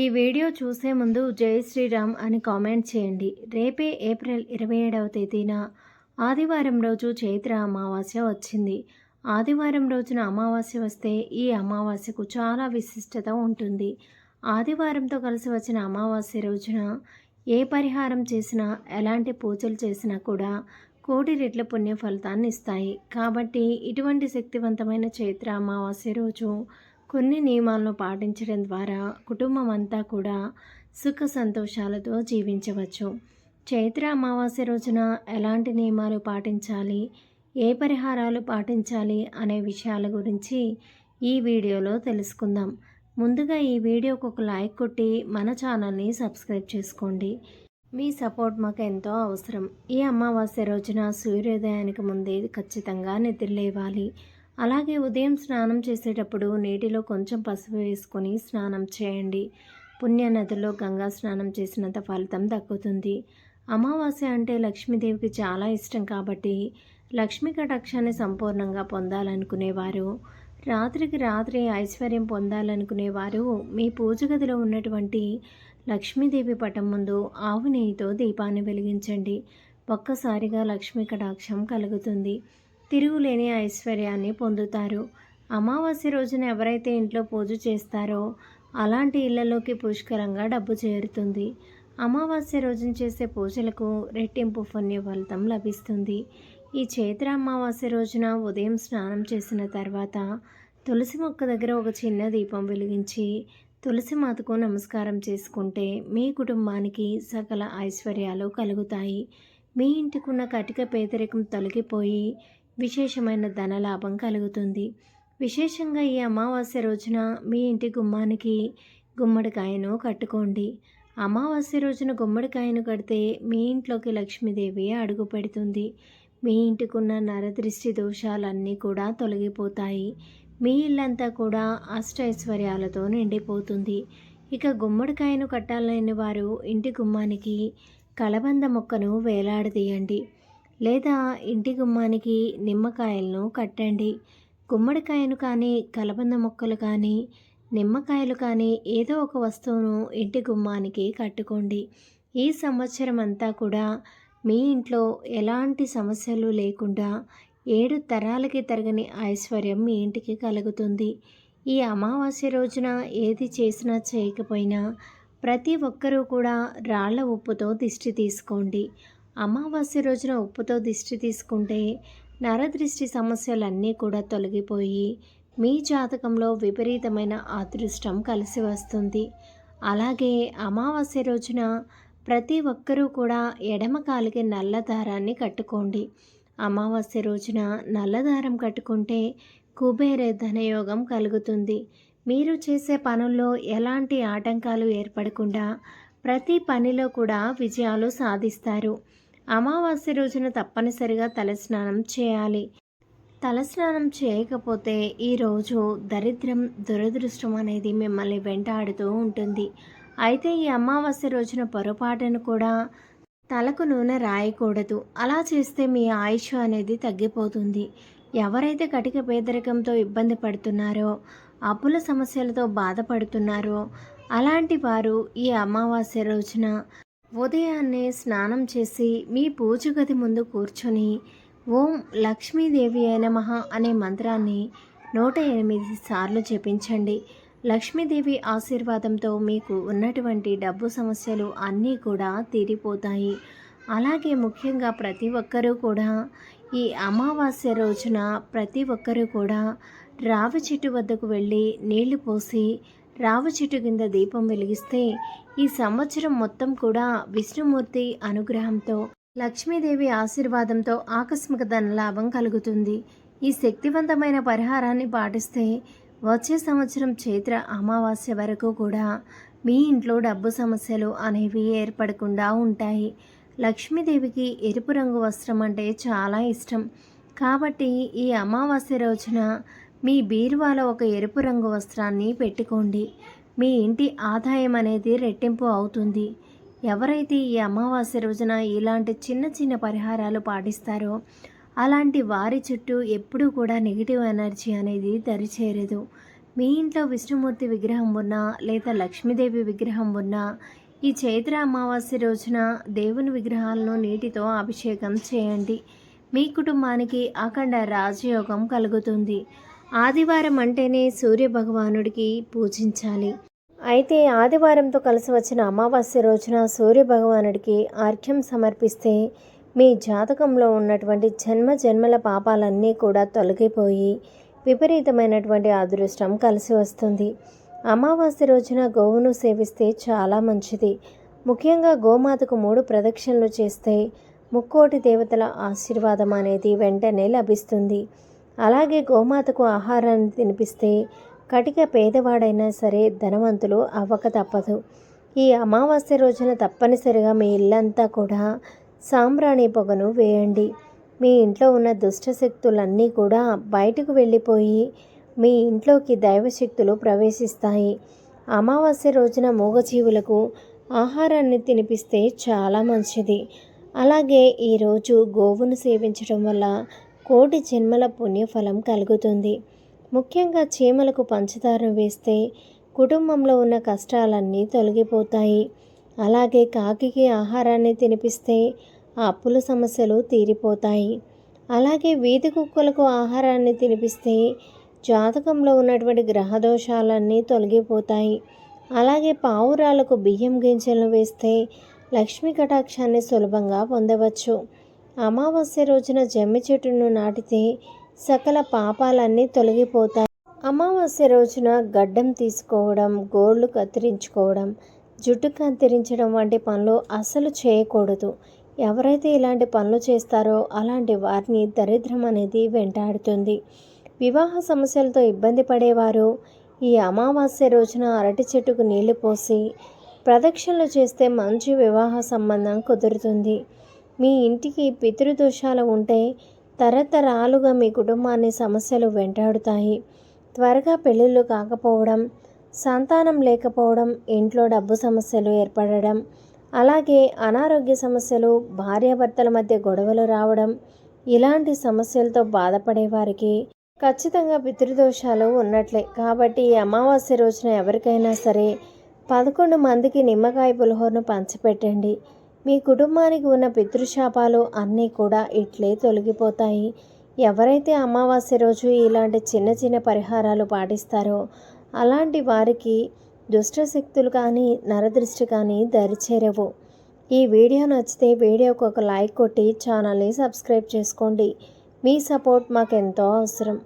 ఈ వీడియో చూసే ముందు జై శ్రీరామ్ అని కామెంట్ చేయండి. రేపే ఏప్రిల్ ఇరవై ఏడవ తేదీన ఆదివారం రోజు చైత్ర అమావాస్య వచ్చింది. ఆదివారం రోజున అమావాస్య వస్తే ఈ అమావాస్యకు చాలా విశిష్టత ఉంటుంది. ఆదివారంతో కలిసి వచ్చిన అమావాస్య రోజున ఏ పరిహారం చేసినా ఎలాంటి పూజలు చేసినా కూడా కోటి రెట్ల పుణ్య ఫలితాన్ని ఇస్తాయి. కాబట్టి ఇటువంటి శక్తివంతమైన చైత్ర అమావాస్య రోజు కొన్ని నియమాలను పాటించడం ద్వారా కుటుంబం అంతా కూడా సుఖ సంతోషాలతో జీవించవచ్చు. చైత్ర అమావాస్య రోజున ఎలాంటి నియమాలు పాటించాలి? ఏ పరిహారాలు పాటించాలి? అనే విషయాల గురించి ఈ వీడియోలో తెలుసుకుందాం. ముందుగా ఈ వీడియోకు ఒక లైక్ కొట్టి మన ఛానల్ని సబ్స్క్రైబ్ చేసుకోండి. మీ సపోర్ట్ మాకు ఎంతో అవసరం. ఈ అమావాస్య రోజున సూర్యోదయానికి ముందే ఖచ్చితంగా నిద్ర లేవాలి. అలాగే ఉదయం స్నానం చేసేటప్పుడు నీటిలో కొంచెం పసుపు వేసుకొని స్నానం చేయండి. పుణ్య నదిలో గంగా స్నానం చేసినంత ఫలితం దక్కుతుంది. అమావాస్య అంటే లక్ష్మీదేవికి చాలా ఇష్టం కాబట్టి లక్ష్మీ కటాక్షాన్ని సంపూర్ణంగా పొందాలనుకునేవారు. రాత్రికి రాత్రి ఐశ్వర్యం పొందాలనుకునేవారు. మీ పూజ గదిలో ఉన్నటువంటి లక్ష్మీదేవి పటం ముందు ఆవు నెయ్యితో దీపాన్ని వెలిగించండి. ఒక్కసారిగా లక్ష్మీ కటాక్షం కలుగుతుంది. తిరుగులేని ఐశ్వర్యాన్ని పొందుతారు. అమావాస్య రోజున ఎవరైతే ఇంట్లో పూజ చేస్తారో అలాంటి ఇళ్ళలోకి పుష్కలంగా డబ్బు చేరుతుంది. అమావాస్య రోజున చేసే పూజలకు రెట్టింపు పుణ్య ఫలితం లభిస్తుంది. ఈ చైత్ర అమావాస్య రోజున ఉదయం స్నానం చేసిన తర్వాత తులసి మొక్క దగ్గర ఒక చిన్న దీపం వెలిగించి తులసి మాతకు నమస్కారం చేసుకుంటే మీ కుటుంబానికి సకల ఐశ్వర్యాలు కలుగుతాయి. మీ ఇంటికున్న కటిక పేదరికం తొలగిపోయి విశేషమైన ధనలాభం కలుగుతుంది. విశేషంగా ఈ అమావాస్య రోజున మీ ఇంటి గుమ్మానికి గుమ్మడికాయను కట్టుకోండి. అమావాస్య రోజున గుమ్మడికాయను కడితే మీ ఇంట్లోకి లక్ష్మీదేవి అడుగు పెడుతుంది. మీ ఇంటికున్న నరదృష్టి దోషాలన్నీ కూడా తొలగిపోతాయి. మీ ఇల్లంతా కూడా అష్టైశ్వర్యాలతో నిండిపోతుంది. ఇక గుమ్మడికాయను కట్టాలని వారు ఇంటి గుమ్మానికి కలబంద మొక్కను వేలాడదీయండి. లేదా ఇంటి గుమ్మానికి నిమ్మకాయలను కట్టండి. గుమ్మడికాయను కానీ కలబంద మొక్కలు కానీ నిమ్మకాయలు కానీ ఏదో ఒక వస్తువును ఇంటి గుమ్మానికి కట్టుకోండి. ఈ సంవత్సరం అంతా కూడా మీ ఇంట్లో ఎలాంటి సమస్యలు లేకుండా ఏడు తరాలకి తరగని ఐశ్వర్యం మీ ఇంటికి కలుగుతుంది. ఈ అమావాస్య రోజున ఏది చేసినా చేయకపోయినా ప్రతి ఒక్కరూ కూడా రాళ్ళ ఉప్పుతో దిష్టి తీసుకోండి. అమావాస్య రోజున ఉప్పుతో దిష్టి తీసుకుంటే నరదృష్టి సమస్యలన్నీ కూడా తొలగిపోయి మీ జాతకంలో విపరీతమైన అదృష్టం కలిసి వస్తుంది. అలాగే అమావాస్య రోజున ప్రతి ఒక్కరూ కూడా ఎడమ కాలికి నల్ల దారాన్ని కట్టుకోండి. అమావాస్య రోజున నల్లదారం కట్టుకుంటే కుబేరే ధనయోగం కలుగుతుంది. మీరు చేసే పనుల్లో ఎలాంటి ఆటంకాలు ఏర్పడకుండా ప్రతి పనిలో కూడా విజయాలు సాధిస్తారు. అమావాస్య రోజున తప్పనిసరిగా తలస్నానం చేయాలి. తలస్నానం చేయకపోతే ఈరోజు దరిద్రం దురదృష్టం అనేది మిమ్మల్ని వెంటాడుతూ ఉంటుంది. అయితే ఈ అమావాస్య రోజున పొరపాటును కూడా తలకు నూనె రాయకూడదు. అలా చేస్తే మీ ఆయుష్ అనేది తగ్గిపోతుంది. ఎవరైతే కటిక పేదరికంతో ఇబ్బంది పడుతున్నారో అప్పుల సమస్యలతో బాధపడుతున్నారో అలాంటి వారు ఈ అమావాస్య రోజున ఉదయాన్నే స్నానం చేసి మీ పూజ గది ముందు కూర్చొని ఓం లక్ష్మీదేవి అయినమహ అనే మంత్రాన్ని నూట ఎనిమిది సార్లు జపించండి. లక్ష్మీదేవి ఆశీర్వాదంతో మీకు ఉన్నటువంటి డబ్బు సమస్యలు అన్నీ కూడా తీరిపోతాయి. అలాగే ముఖ్యంగా ప్రతి ఒక్కరూ కూడా ఈ అమావాస్య రోజున ప్రతి ఒక్కరూ కూడా రావి చెట్టు వద్దకు వెళ్ళి నీళ్ళు పోసి రావి చెట్టు కింద దీపం వెలిగిస్తే ఈ సంవత్సరం మొత్తం కూడా విష్ణుమూర్తి అనుగ్రహంతో లక్ష్మీదేవి ఆశీర్వాదంతో ఆకస్మిక ధనలాభం కలుగుతుంది. ఈ శక్తివంతమైన పరిహారాన్ని పాటిస్తే వచ్చే సంవత్సరం చైత్ర అమావాస్య వరకు కూడా మీ ఇంట్లో డబ్బు సమస్యలు అనేవి ఏర్పడకుండా ఉంటాయి. లక్ష్మీదేవికి ఎరుపు రంగు వస్త్రం అంటే చాలా ఇష్టం. కాబట్టి ఈ అమావాస్య రోజున మీ బీరువాలో ఒక ఎరుపు రంగు వస్త్రాన్ని పెట్టుకోండి. మీ ఇంటి ఆదాయం అనేది రెట్టింపు అవుతుంది. ఎవరైతే ఈ అమావాస్య రోజున ఇలాంటి చిన్న చిన్న పరిహారాలు పాటిస్తారో అలాంటి వారి చుట్టూ ఎప్పుడూ కూడా నెగిటివ్ ఎనర్జీ అనేది దరిచేరదు. మీ ఇంట్లో విష్ణుమూర్తి విగ్రహం ఉన్నా లేదా లక్ష్మీదేవి విగ్రహం ఉన్నా ఈ చైత్ర అమావాస్య రోజున దేవుని విగ్రహాలను నీటితో అభిషేకం చేయండి. మీ కుటుంబానికి అఖండ రాజయోగం కలుగుతుంది. ఆదివారం అంటేనే సూర్య భగవానుడికి పూజించాలి. అయితే ఆదివారంతో కలిసి వచ్చిన అమావాస్య రోజున సూర్య భగవానుడికి అర్ఘ్యం సమర్పిస్తే మీ జాతకంలో ఉన్నటువంటి జన్మ జన్మల పాపాలన్నీ కూడా తొలగిపోయి విపరీతమైనటువంటి అదృష్టం కలిసి వస్తుంది. అమావాస్య రోజున గోవును సేవిస్తే చాలా మంచిది. ముఖ్యంగా గోమాతకు మూడు ప్రదక్షిణలు చేస్తే ముక్కోటి దేవతల ఆశీర్వాదం అనేది వెంటనే లభిస్తుంది. అలాగే గోమాతకు ఆహారాన్ని తినిపిస్తే కటిక పేదవాడైనా సరే ధనవంతులు అవ్వక తప్పదు. ఈ అమావాస్య రోజున తప్పనిసరిగా మీ ఇల్లంతా కూడా సాంబ్రాణి పొగను వేయండి. మీ ఇంట్లో ఉన్న దుష్ట శక్తులన్నీ కూడా బయటకు వెళ్ళిపోయి మీ ఇంట్లోకి దైవశక్తులు ప్రవేశిస్తాయి. అమావాస్య రోజున మూగజీవులకు ఆహారాన్ని తినిపిస్తే చాలా మంచిది. అలాగే ఈరోజు గోవును సేవించడం వల్ల కోటి జన్మల పుణ్యఫలం కలుగుతుంది. ముఖ్యంగా చీమలకు పంచదారం వేస్తే కుటుంబంలో ఉన్న కష్టాలన్నీ తొలగిపోతాయి. అలాగే కాకికి ఆహారాన్ని తినిపిస్తే ఆ అప్పుల సమస్యలు తీరిపోతాయి. అలాగే వీధి కుక్కలకు ఆహారాన్ని తినిపిస్తే జాతకంలో ఉన్నటువంటి గ్రహదోషాలన్నీ తొలగిపోతాయి. అలాగే పావురాలకు బియ్యం గింజలను వేస్తే లక్ష్మీ కటాక్షాన్ని సులభంగా పొందవచ్చు. అమావాస్య రోజున జమ్మి చెట్టును నాటితే సకల పాపాలన్నీ తొలగిపోతాయి. అమావాస్య రోజున గడ్డం తీసుకోవడం గోళ్ళు కత్తిరించుకోవడం జుట్టు కత్తిరించడం వంటి పనులు అస్సలు చేయకూడదు. ఎవరైతే ఇలాంటి పనులు చేస్తారో అలాంటి వారిని దరిద్రం అనేది వెంటాడుతుంది. వివాహ సమస్యలతో ఇబ్బంది పడేవారు ఈ అమావాస్య రోజున అరటి చెట్టుకు నీళ్ళు పోసి ప్రదక్షిణలు చేస్తే మంచి వివాహ సంబంధం కుదురుతుంది. మీ ఇంటికి పితృదోషాలు ఉంటే తరతరాలుగా మీ కుటుంబాన్ని సమస్యలు వెంటాడుతాయి. త్వరగా పెళ్ళిళ్ళు కాకపోవడం సంతానం లేకపోవడం ఇంట్లో డబ్బు సమస్యలు ఏర్పడడం అలాగే అనారోగ్య సమస్యలు భార్యాభర్తల మధ్య గొడవలు రావడం ఇలాంటి సమస్యలతో బాధపడే వారికి ఖచ్చితంగా పితృదోషాలు ఉన్నట్లే. కాబట్టి అమావాస్య రోజున ఎవరికైనా సరే పదకొండు మందికి నిమ్మకాయ పులిహోరను పంచిపెట్టండి. మీ కుటుంబానికి ఉన్న పితృశాపాలు అన్నీ కూడా ఇట్లే తొలగిపోతాయి. ఎవరైతే అమావాస్య రోజు ఇలాంటి చిన్న చిన్న పరిహారాలు పాటిస్తారో అలాంటి వారికి దుష్టశక్తులు కానీ నరదృష్టి కానీ దరిచేరవు. ఈ వీడియో నచ్చితే వీడియోకి ఒక లైక్ కొట్టి ఛానల్ని సబ్స్క్రైబ్ చేసుకోండి. మీ సపోర్ట్ మాకెంతో అవసరం.